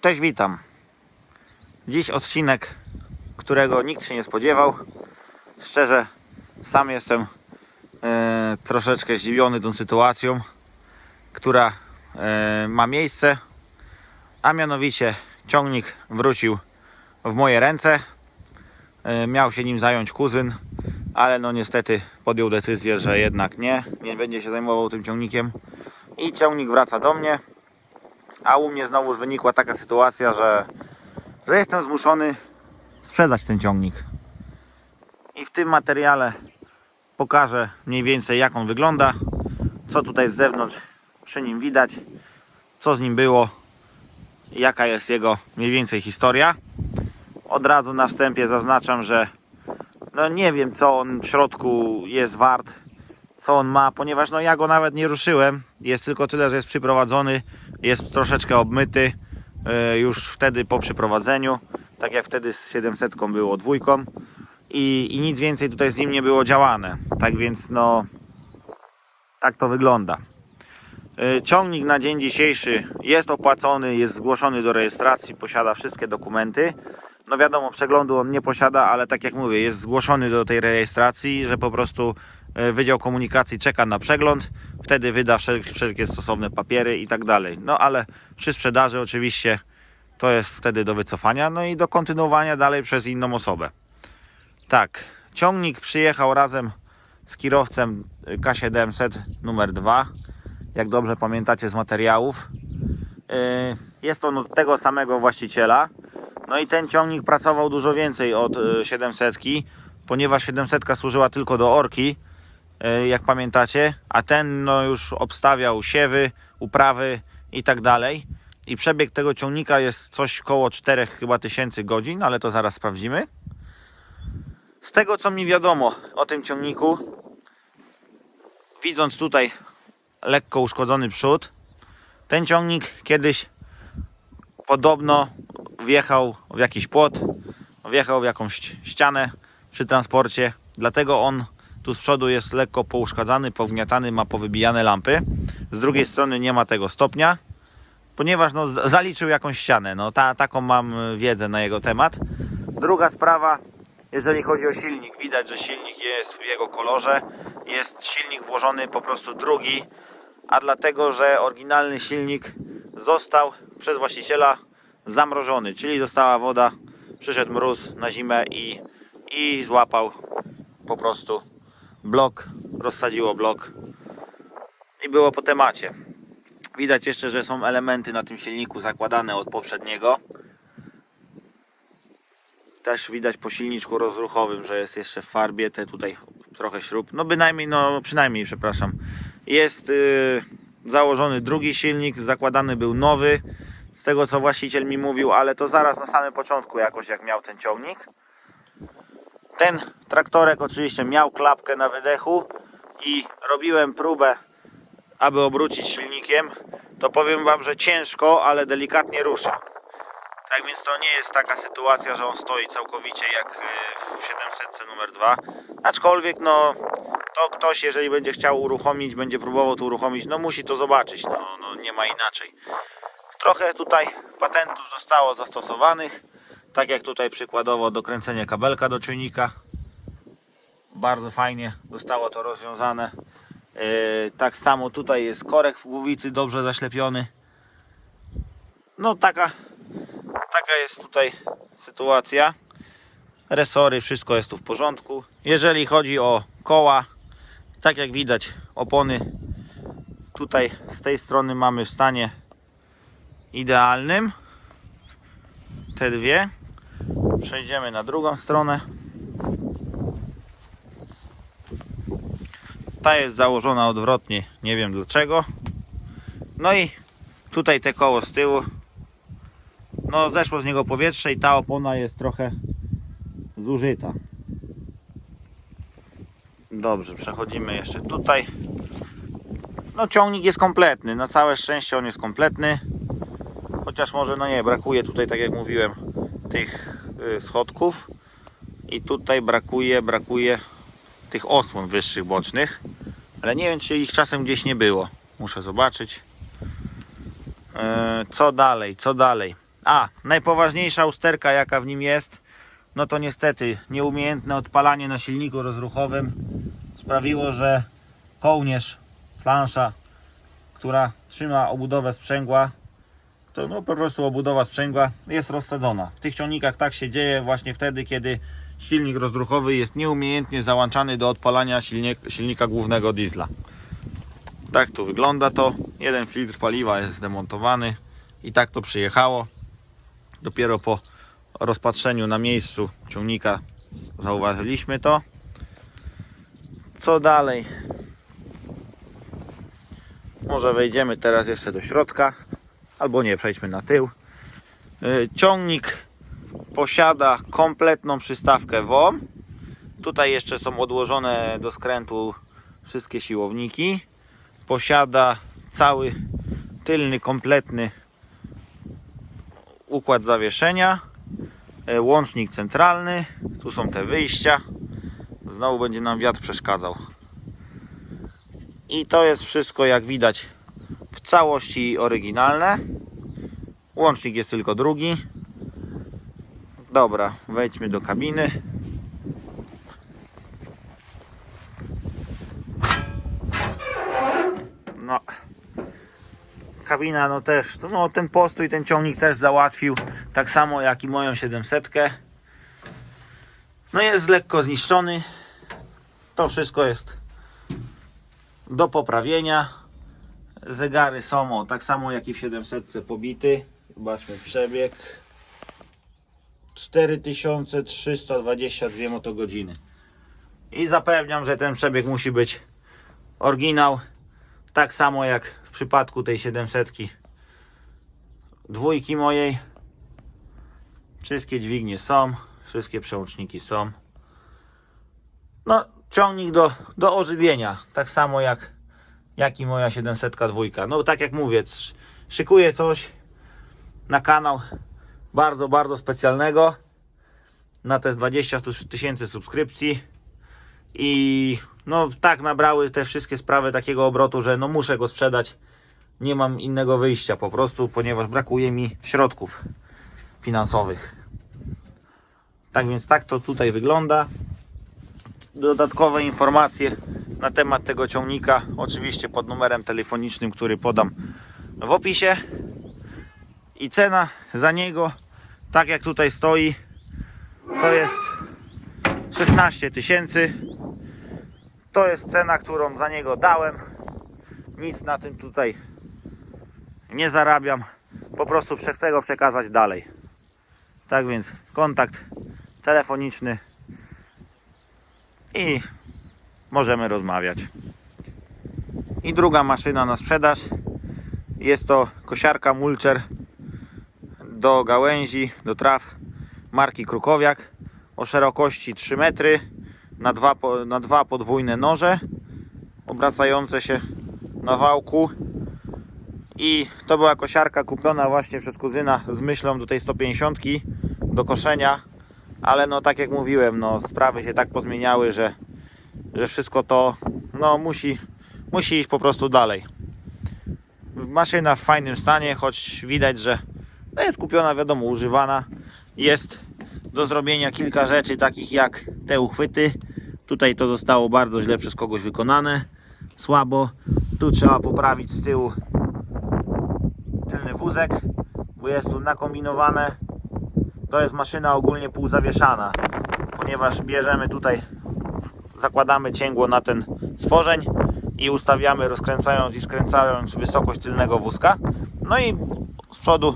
Cześć, witam. Dziś odcinek, którego nikt się nie spodziewał. Szczerze, sam jestem e, troszeczkę zdziwiony tą sytuacją, która e, ma miejsce, a mianowicie ciągnik wrócił w moje ręce. E, miał się nim zająć kuzyn, ale no niestety podjął decyzję, że jednak nie, nie będzie się zajmował tym ciągnikiem i ciągnik wraca do mnie. A u mnie znowu wynikła taka sytuacja, że, że jestem zmuszony sprzedać ten ciągnik. I w tym materiale pokażę mniej więcej jak on wygląda, co tutaj z zewnątrz przy nim widać, co z nim było, jaka jest jego mniej więcej historia. Od razu na wstępie zaznaczam, że no nie wiem co on w środku jest wart, co on ma, ponieważ no ja go nawet nie ruszyłem. Jest tylko tyle, że jest przyprowadzony, jest troszeczkę obmyty e, już wtedy po przyprowadzeniu, tak jak wtedy z 700 było dwójką i, i nic więcej tutaj z nim nie było działane. Tak więc no tak to wygląda. E, Ciągnik na dzień dzisiejszy jest opłacony, jest zgłoszony do rejestracji, posiada wszystkie dokumenty. No wiadomo, przeglądu on nie posiada, ale tak jak mówię, jest zgłoszony do tej rejestracji, że po prostu e, Wydział Komunikacji czeka na przegląd, wtedy wyda wszel- wszelkie stosowne papiery i tak dalej. No ale przy sprzedaży oczywiście to jest wtedy do wycofania, no i do kontynuowania dalej przez inną osobę. Tak, ciągnik przyjechał razem z kierowcem y, K700 numer 2, jak dobrze pamiętacie z materiałów. Yy, Jest on od tego samego właściciela. No i ten ciągnik pracował dużo więcej od y, 700, ponieważ 700 służyła tylko do orki, y, jak pamiętacie, a ten no już obstawiał siewy, uprawy i tak dalej. I przebieg tego ciągnika jest coś koło 4 chyba tysięcy godzin, ale to zaraz sprawdzimy. Z tego co mi wiadomo o tym ciągniku, widząc tutaj lekko uszkodzony przód, ten ciągnik kiedyś podobno wjechał w jakiś płot, wjechał w jakąś ścianę przy transporcie, dlatego on tu z przodu jest lekko pouszkadzany, powgniatany, ma powybijane lampy. Z drugiej strony nie ma tego stopnia, ponieważ no, zaliczył jakąś ścianę. No, ta, taką mam y, wiedzę na jego temat. Druga sprawa, jeżeli chodzi o silnik, widać, że silnik jest w jego kolorze. Jest silnik włożony po prostu drugi, a dlatego, że oryginalny silnik został przez właściciela zamrożony, czyli została woda, przyszedł mróz na zimę i, i złapał po prostu blok, rozsadziło blok i było po temacie. Widać jeszcze, że są elementy na tym silniku zakładane od poprzedniego. Też widać po silniczku rozruchowym, że jest jeszcze w farbie, te tutaj trochę śrub. No bynajmniej, no przynajmniej, przepraszam. Jest yy, założony drugi silnik, zakładany był nowy. Tego co właściciel mi mówił, ale to zaraz na samym początku jakoś jak miał ten ciągnik. Ten traktorek oczywiście miał klapkę na wydechu i robiłem próbę, aby obrócić silnikiem. To powiem Wam, że ciężko, ale delikatnie rusza. Tak więc to nie jest taka sytuacja, że on stoi całkowicie jak y, w 700 numer 2. Aczkolwiek no to ktoś jeżeli będzie chciał uruchomić, będzie próbował to uruchomić, no musi to zobaczyć, no, no nie ma inaczej. Trochę tutaj patentów zostało zastosowanych, tak jak tutaj przykładowo dokręcenie kabelka do czujnika. Bardzo fajnie zostało to rozwiązane. Yy, tak samo tutaj jest korek w głowicy dobrze zaślepiony. No taka taka jest tutaj sytuacja. Resory, wszystko jest tu w porządku. Jeżeli chodzi o koła, tak jak widać, opony tutaj z tej strony mamy w stanie idealnym. Te dwie. Przejdziemy na drugą stronę. Ta jest założona odwrotnie, nie wiem dlaczego. No i tutaj te koło z tyłu no zeszło z niego powietrze i ta opona jest trochę zużyta. Dobrze, przechodzimy jeszcze tutaj. No ciągnik jest kompletny, na całe szczęście on jest kompletny. Chociaż może no nie, brakuje tutaj tak jak mówiłem tych y, schodków i tutaj brakuje, brakuje tych osłon wyższych bocznych. Ale nie wiem czy ich czasem gdzieś nie było. Muszę zobaczyć. E, Co dalej, co dalej? A, najpoważniejsza usterka jaka w nim jest, no to niestety nieumiejętne odpalanie na silniku rozruchowym sprawiło, że kołnierz, flansza, która trzyma obudowę sprzęgła, to no po prostu obudowa sprzęgła jest rozsadzona. W tych ciągnikach tak się dzieje właśnie wtedy, kiedy silnik rozruchowy jest nieumiejętnie załączany do odpalania silnik, silnika głównego diesla. Tak tu wygląda to. Jeden filtr paliwa jest zdemontowany i tak to przyjechało. Dopiero po rozpatrzeniu na miejscu ciągnika zauważyliśmy to. Co dalej? Może wejdziemy teraz jeszcze do środka, albo nie, przejdźmy na tył. Yy, Ciągnik posiada kompletną przystawkę WOM. Tutaj jeszcze są odłożone do skrętu wszystkie siłowniki. Posiada cały tylny, kompletny układ zawieszenia. e, Łącznik centralny. Tu są te wyjścia. Znowu będzie nam wiatr przeszkadzał. I to jest wszystko, jak widać, w całości oryginalne. Łącznik jest tylko drugi. Dobra, wejdźmy do kabiny. No. Kabina no też, no ten postój, ten ciągnik też załatwił, tak samo jak i moją 700. No jest lekko zniszczony. To wszystko jest do poprawienia. Zegary są tak samo jak i w 700 pobity. Zobaczmy przebieg. 4322 motogodziny. I zapewniam, że ten przebieg musi być oryginał. Tak samo jak w przypadku tej 700 dwójki mojej. Wszystkie dźwignie są, wszystkie przełączniki są. No, ciągnik do, do ożywienia, tak samo jak, jak i moja 700 dwójka. No, tak jak mówię, sz- szykuję coś na kanał bardzo, bardzo specjalnego. Na te 20 tysięcy subskrypcji. I no tak nabrały te wszystkie sprawy takiego obrotu, że no muszę go sprzedać. Nie mam innego wyjścia po prostu, ponieważ brakuje mi środków finansowych. Tak więc tak to tutaj wygląda. Dodatkowe informacje na temat tego ciągnika oczywiście pod numerem telefonicznym, który podam w opisie. I cena za niego, tak jak tutaj stoi, to jest 16 tysięcy. To jest cena, którą za niego dałem. Nic na tym tutaj nie zarabiam. Po prostu chcę go przekazać dalej. Tak więc kontakt telefoniczny i możemy rozmawiać. I druga maszyna na sprzedaż. Jest to kosiarka Mulcher do gałęzi, do traw marki Krukowiak o szerokości 3 metry na dwa, na dwa podwójne noże obracające się na wałku. I to była kosiarka kupiona właśnie przez kuzyna z myślą do tej 150 do koszenia ale no tak jak mówiłem no sprawy się tak pozmieniały, że, że wszystko to no musi, musi iść po prostu dalej maszyna w fajnym stanie, choć widać, że no jest kupiona, wiadomo, używana. Jest do zrobienia kilka rzeczy, takich jak te uchwyty. Tutaj to zostało bardzo źle przez kogoś wykonane. Słabo. Tu trzeba poprawić z tyłu tylny wózek, bo jest tu nakombinowane. To jest maszyna ogólnie półzawieszana, ponieważ bierzemy tutaj, zakładamy cięgło na ten stworzeń i ustawiamy rozkręcając i skręcając wysokość tylnego wózka. No i z przodu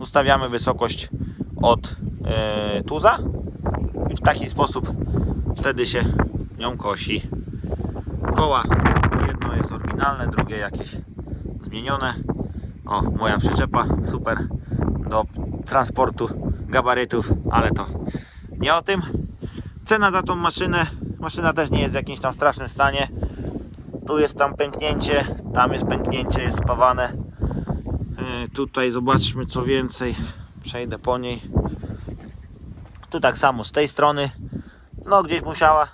ustawiamy wysokość od e, tuza i w taki sposób wtedy się nią kosi. Koła jedno jest oryginalne, drugie jakieś zmienione. O, moja przyczepa, super do transportu gabarytów, ale to nie o tym. Cena za tą maszynę, maszyna też nie jest w jakimś tam strasznym stanie. Tu jest tam pęknięcie, tam jest pęknięcie, jest spawane. Yy, Tutaj zobaczmy co więcej. Przejdę po niej. Tu tak samo z tej strony. No gdzieś musiała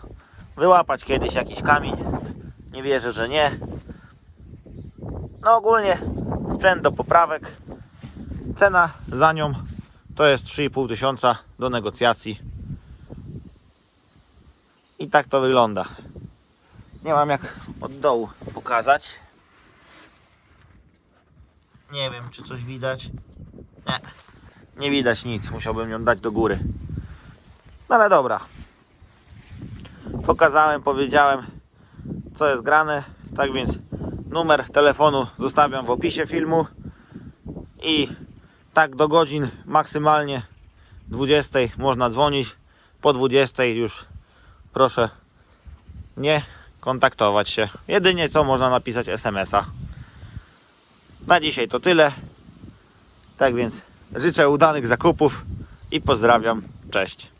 wyłapać kiedyś jakiś kamień. Nie wierzę, że nie. No ogólnie sprzęt do poprawek. Cena za nią To jest 3,5 tysiąca do negocjacji. I tak to wygląda. Nie mam jak od dołu pokazać. Nie wiem, czy coś widać. Nie, nie widać nic. Musiałbym ją dać do góry. No ale dobra. Pokazałem, powiedziałem, co jest grane. Tak więc numer telefonu zostawiam w opisie filmu. I tak do godzin maksymalnie 20 można dzwonić. Po 20 już proszę nie kontaktować się. Jedynie co można napisać SMS-a. Na dzisiaj to tyle. Tak więc życzę udanych zakupów i pozdrawiam. Cześć.